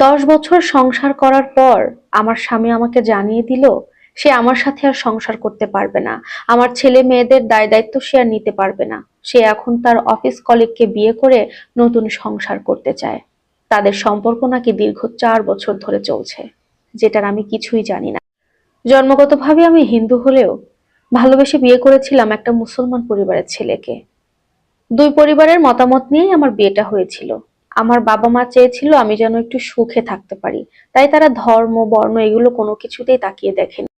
দশ বছর সংসার করার পর আমার স্বামী আমাকে জানিয়ে দিল, সে আমার সাথে আর সংসার করতে পারবে না। আমার ছেলে মেয়েদের দায় দায়িত্ব সে আর নিতে পারবে না। সে এখন তার অফিস কলিগকে বিয়ে করে নতুন সংসার করতে চায়। তাদের সম্পর্ক নাকি দীর্ঘ চার বছর ধরে চলছে, যেটার আমি কিছুই জানি না। জন্মগতভাবে আমি হিন্দু হলেও ভালোবেসে বিয়ে করেছিলাম একটা মুসলমান পরিবারের ছেলেকে। দুই পরিবারের মতামত নিয়েই আমার বিয়েটা হয়েছিল। আমার বাবা মা চেয়েছিল আমি যেন একটু সুখে থাকতে পারি। তাই তারা ধর্ম, বর্ণ এগুলো কোনো কিছুতেই তাকিয়ে দেখেনি।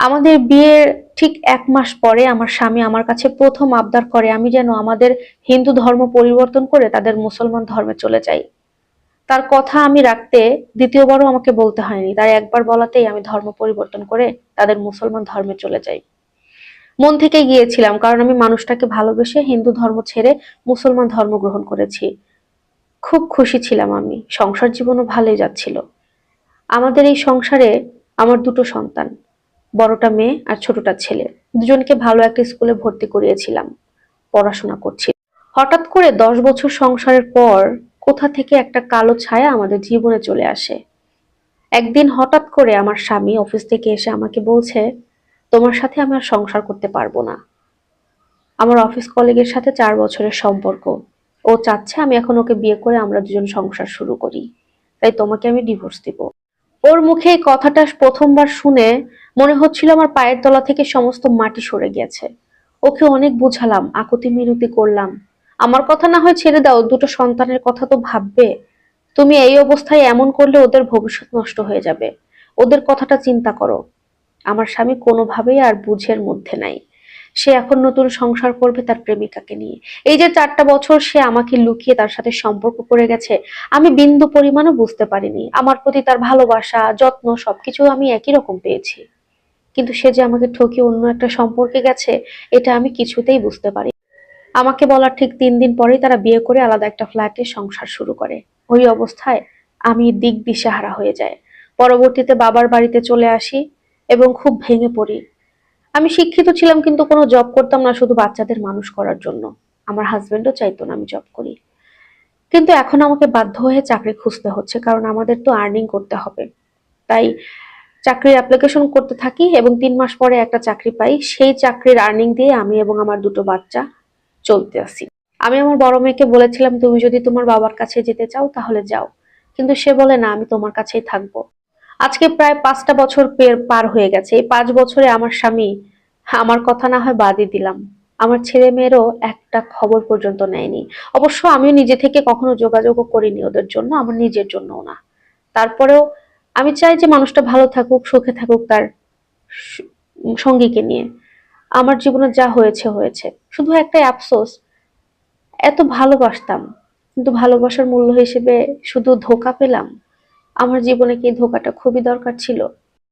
আমাদের বিয়ের ঠিক এক মাস পরে আমার স্বামী আমার কাছে প্রথম আবদার করে, আমি যেন আমাদের হিন্দু ধর্ম পরিবর্তন করে তাদের মুসলমান ধর্মে চলে যাই। তার কথা আমি রাখতে দ্বিতীয়বারও আমাকে বলতে হয়নি। তার একবার বলাতেই আমি ধর্ম পরিবর্তন করে তাদের মুসলমান ধর্মে চলে যাই। মন থেকে গিয়েছিলাম, কারণ আমি মানুষটাকে ভালোবেসে হিন্দু ধর্ম ছেড়ে মুসলমান ধর্ম গ্রহণ করেছি। খুব খুশি ছিলাম আমি। সংসার জীবনও ভালোই যাচ্ছিল। আমাদের এই সংসারে আমার দুটো সন্তান, বড়টা মেয়ে আর ছোটটা ছেলে। দুজনকে ভালো একটা স্কুলে ভর্তি করিয়েছিলাম, পড়াশোনা করছি। হঠাৎ করে দশ বছর সংসারের পর কোথা থেকে একটা কালো ছায়া আমাদের জীবনে চলে আসে। একদিন হঠাৎ করে আমার স্বামী অফিস থেকে এসে আমাকে বলছে, তোমার সাথে আমি আর সংসার করতে পারব না। আমার অফিস কলিগের সাথে চার বছরের সম্পর্ক। ও চাচ্ছে আমি এখন ওকে বিয়ে করে আমরা দুজন সংসার শুরু করি। তাই তোমাকে আমি ডিভোর্স দিব। ওর মুখে এই কথাটা প্রথমবার শুনে মনে হচ্ছিল আমার পায়ের তলা থেকে সমস্ত মাটি সরে গেছে ওকে অনেক বুঝালাম, আকুতি মিনতি করলাম। আমার কথা না হয় ছেড়ে দাও, দুটো সন্তানের কথা তো ভাববে। তুমি এই অবস্থায় এমন করলে ওদের ভবিষ্যৎ নষ্ট হয়ে যাবে। ওদের কথাটা চিন্তা করো। আমার স্বামী কোনোভাবেই আর বুঝের মধ্যে নাই। সে এখন নতুন সংসার করবে তার প্রেমিকাকে নিয়ে। এই যে চারটা বছর সে আমাকে লুকিয়ে তার সাথে সম্পর্ক করে গেছে, আমি বিন্দু পরিমাণও বুঝতে পারিনি। আমার প্রতি তার ভালোবাসা, যত্ন সবকিছু আমি একই রকম পেয়েছি। কিন্তু সে যে আমাকে ঠকিয়ে অন্য একটা সম্পর্কে গেছে, এটা আমি কিছুতেই বুঝতে পারি আমাকে বলার ঠিক তিন দিন পরেই তারা বিয়ে করে আলাদা একটা ফ্ল্যাটে সংসার শুরু করে। ওই অবস্থায় আমি দিক দিশাহারা হয়ে যায় পরবর্তীতে বাবার বাড়িতে চলে আসি এবং খুব ভেঙে পড়ি। আমি শিক্ষিত ছিলাম কিন্তু কোনো জব করতাম না শুধু বাচ্চাদের মানুষ করার জন্য। আমার হাজবেন্ডও চাইতো না আমি জব করি। কিন্তু এখন আমাকে বাধ্য হয়ে চাকরি খুঁজতে হচ্ছে, কারণ আমাদের তো আর্নিং করতে হবে। তাই চাকরির অ্যাপ্লিকেশন করতে থাকি এবং তিন মাস পরে একটা চাকরি পাই। সেই চাকরির আর্নিং দিয়ে আমি এবং আমার দুটো বাচ্চা চলতে আসি। আমি আমার বড় মেয়েকে বলেছিলাম, তুমি যদি তোমার বাবার কাছে যেতে চাও তাহলে যাও। কিন্তু সে বলে, না, আমি তোমার কাছেই থাকব। আজকে প্রায় পাঁচটা বছর পের- হয়ে গেছে। এই পাঁচ বছরে আমার স্বামী, আমার কথা না হয় বাদই দিলাম। আমার ছেলে মেয়েরও একটা খবর পর্যন্ত নেয়নি। অবশ্য আমিও নিজে থেকে কখনো যোগাযোগও করিনি ওদের জন্য, আমার নিজের জন্যও না। তারপরেও আমি চাই যে মানুষটা ভালো থাকুক, সুখে থাকুক তার সঙ্গীকে নিয়ে। আমার জীবনে যা হয়েছে হয়েছে। শুধু একটাই আফসোস, এত ভালোবাসতাম। কিন্তু ভালোবাসার মূল্য হিসেবে শুধু ধোকা পেলাম? আমার জীবনে কি ধোঁকাটা খুবই দরকার ছিল?